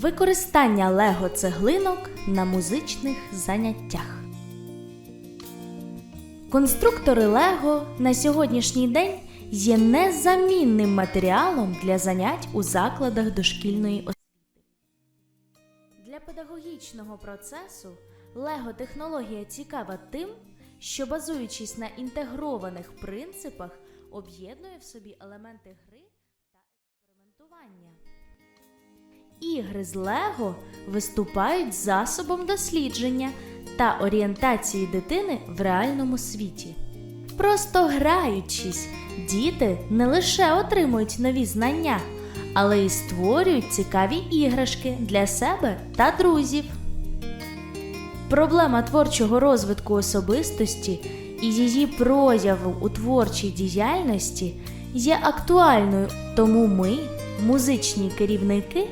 Використання лего цеглинок на музичних заняттях. Конструктори Лего на сьогоднішній день є незамінним матеріалом для занять у закладах дошкільної освіти. Для педагогічного процесу Лего технологія цікава тим, що базуючись на інтегрованих принципах, об'єднує в собі елементи гри Ігри з Лего виступають засобом дослідження та орієнтації дитини в реальному світі. Просто граючись, діти не лише отримують нові знання, але й створюють цікаві іграшки для себе та друзів. Проблема творчого розвитку особистості і її прояву у творчій діяльності є актуальною, тому ми, музичні керівники,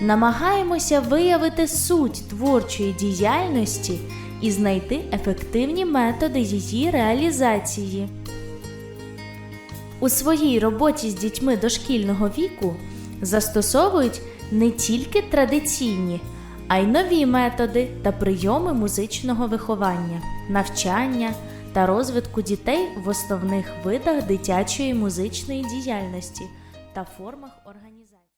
намагаємося виявити суть творчої діяльності і знайти ефективні методи її реалізації. У своїй роботі з дітьми дошкільного віку застосовують не тільки традиційні, а й нові методи та прийоми музичного виховання, навчання та розвитку дітей в основних видах дитячої музичної діяльності та формах організації.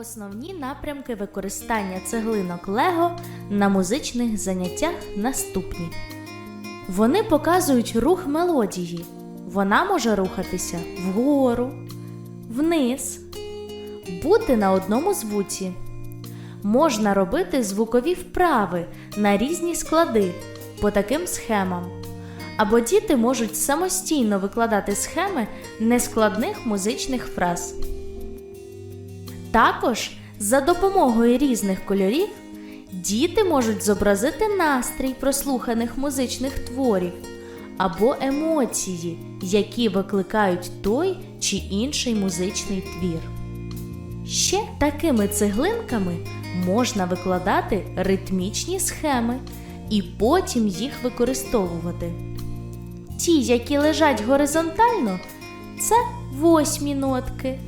Основні напрямки використання цеглинок Лего на музичних заняттях наступні. Вони показують рух мелодії. Вона може рухатися вгору, вниз, бути на одному звуці. Можна робити звукові вправи на різні склади по таким схемам. Або діти можуть самостійно викладати схеми нескладних музичних фраз. Також за допомогою різних кольорів діти можуть зобразити настрій прослуханих музичних творів або емоції, які викликають той чи інший музичний твір. Ще такими цеглинками можна викладати ритмічні схеми і потім їх використовувати. Ті, які лежать горизонтально, це восьмі нотки.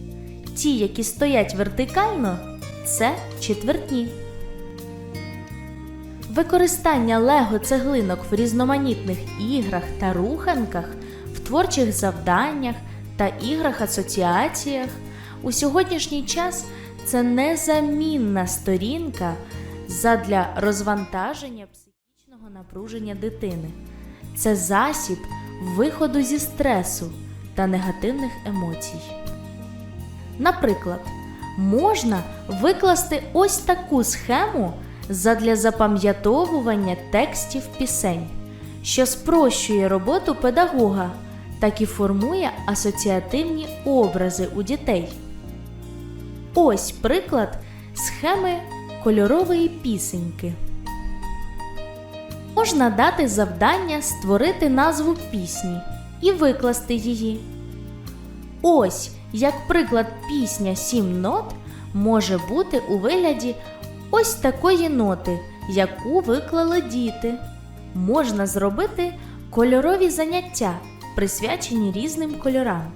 Ті, які стоять вертикально, це четвертні. Використання лего цеглинок в різноманітних іграх та руханках, в творчих завданнях та іграх-асоціаціях у сьогоднішній час це незамінна сторінка задля розвантаження психічного напруження дитини. Це засіб виходу зі стресу та негативних емоцій. Наприклад, можна викласти ось таку схему задля запам'ятовування текстів пісень, що спрощує роботу педагога, так і формує асоціативні образи у дітей. Ось приклад схеми кольорової пісеньки. Можна дати завдання створити назву пісні і викласти її. Ось як приклад пісня сім нот може бути у вигляді ось такої ноти, яку виклали діти. Можна зробити кольорові заняття, присвячені різним кольорам.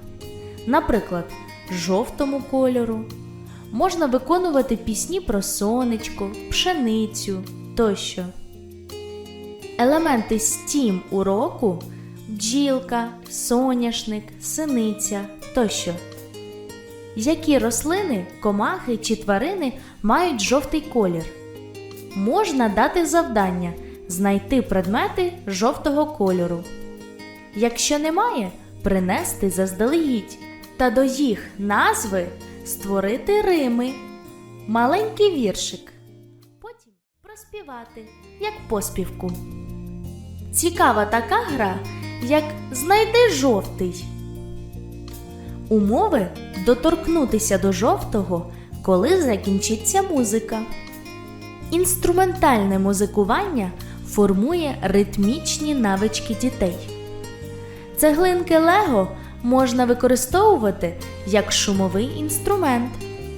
Наприклад, жовтому кольору. Можна виконувати пісні про сонечко, пшеницю тощо. Елементи стім уроку бджілка, соняшник, синиця тощо. Які рослини, комахи чи тварини мають жовтий колір? Можна дати завдання знайти предмети жовтого кольору. Якщо немає, принести заздалегідь та до їх назви створити рими, маленький віршик. Потім проспівати, як поспівку. Цікава така гра, як Знайди жовтий. Умови доторкнутися до жовтого, коли закінчиться музика. Інструментальне музикування формує ритмічні навички дітей. Цеглинки Лего можна використовувати як шумовий інструмент.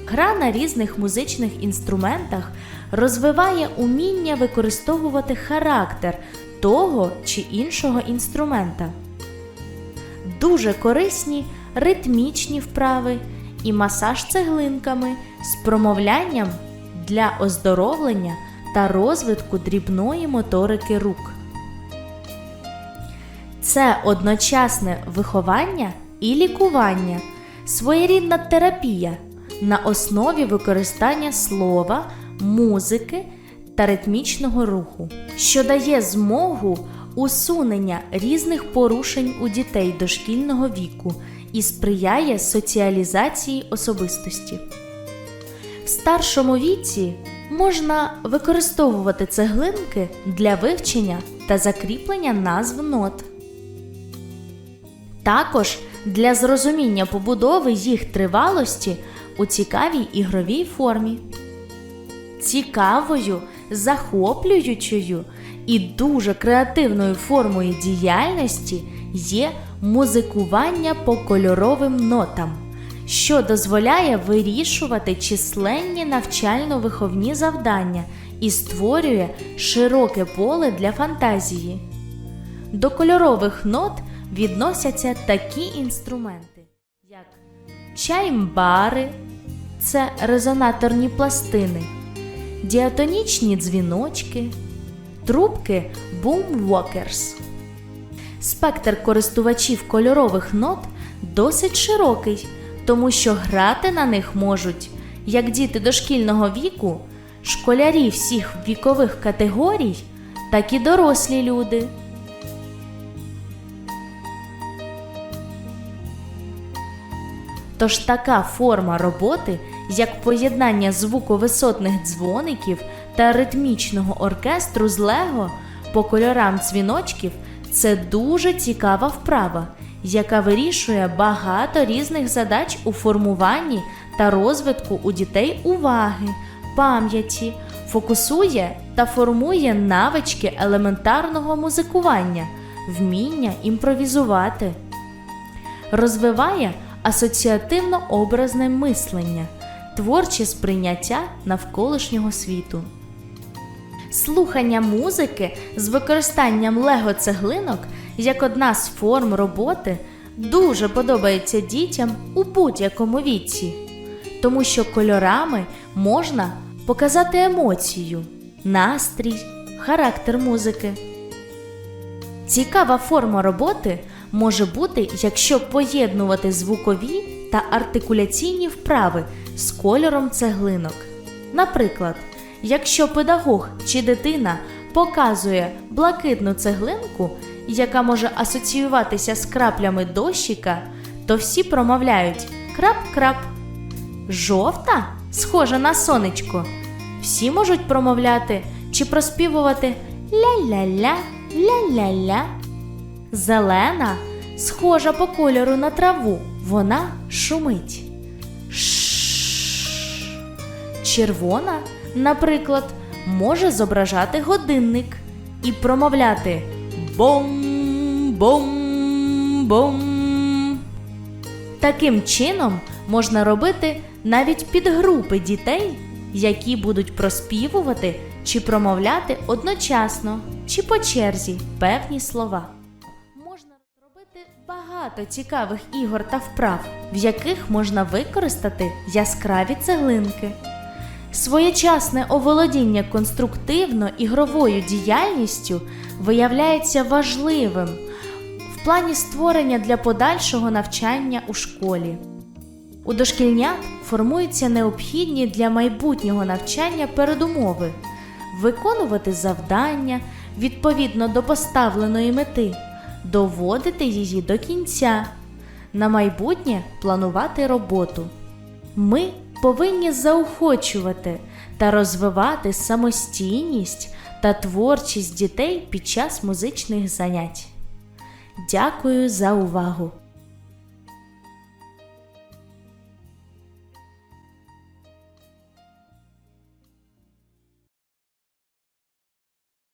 Гра на різних музичних інструментах розвиває уміння використовувати характер того чи іншого інструмента. Дуже корисні ритмічні вправи і масаж цеглинками з промовлянням для оздоровлення та розвитку дрібної моторики рук. Це одночасне виховання і лікування, своєрідна терапія на основі використання слова, музики та ритмічного руху, що дає змогу усунення різних порушень у дітей дошкільного віку і сприяє соціалізації особистості. В старшому віці можна використовувати цеглинки для вивчення та закріплення назв нот. Також для зрозуміння побудови їх тривалості у цікавій ігровій формі. Цікавою, захоплюючою і дуже креативною формою діяльності є музикування по кольоровим нотам, що дозволяє вирішувати численні навчально-виховні завдання і створює широке поле для фантазії. До кольорових нот відносяться такі інструменти, як чаймбари, це резонаторні пластини, діатонічні дзвіночки, трубки boomwalkers. Спектр користувачів кольорових нот досить широкий, тому що грати на них можуть як діти дошкільного віку, школярі всіх вікових категорій, так і дорослі люди. Тож така форма роботи, як поєднання звуковисотних дзвоників та ритмічного оркестру з лего по кольорам дзвіночків, це дуже цікава вправа, яка вирішує багато різних задач у формуванні та розвитку у дітей уваги, пам'яті, фокусує та формує навички елементарного музикування, вміння імпровізувати, розвиває асоціативно-образне мислення, творче сприйняття навколишнього світу. Слухання музики з використанням лего-цеглинок як одна з форм роботи дуже подобається дітям у будь-якому віці, тому що кольорами можна показати емоцію, настрій, характер музики. Цікава форма роботи може бути, якщо поєднувати звукові та артикуляційні вправи з кольором цеглинок. Наприклад, якщо педагог чи дитина показує блакитну цеглинку, яка може асоціюватися з краплями дощика, то всі промовляють крап-крап. Жовта схожа на сонечко. Всі можуть промовляти чи проспівувати ля-ля-ля, ля-ля-ля. Зелена схожа по кольору на траву, вона шумить. Ш. Червона, наприклад, може зображати годинник і промовляти бом-бом-бом. Таким чином можна робити навіть підгрупи дітей, які будуть проспівувати чи промовляти одночасно чи по черзі певні слова. Можна робити багато цікавих ігор та вправ, в яких можна використати яскраві цеглинки. Своєчасне оволодіння конструктивно-ігровою діяльністю виявляється важливим в плані створення для подальшого навчання у школі. У дошкільнят формуються необхідні для майбутнього навчання передумови виконувати завдання відповідно до поставленої мети, доводити її до кінця, на майбутнє планувати роботу. Ми повинні заохочувати та розвивати самостійність та творчість дітей під час музичних занять. Дякую за увагу!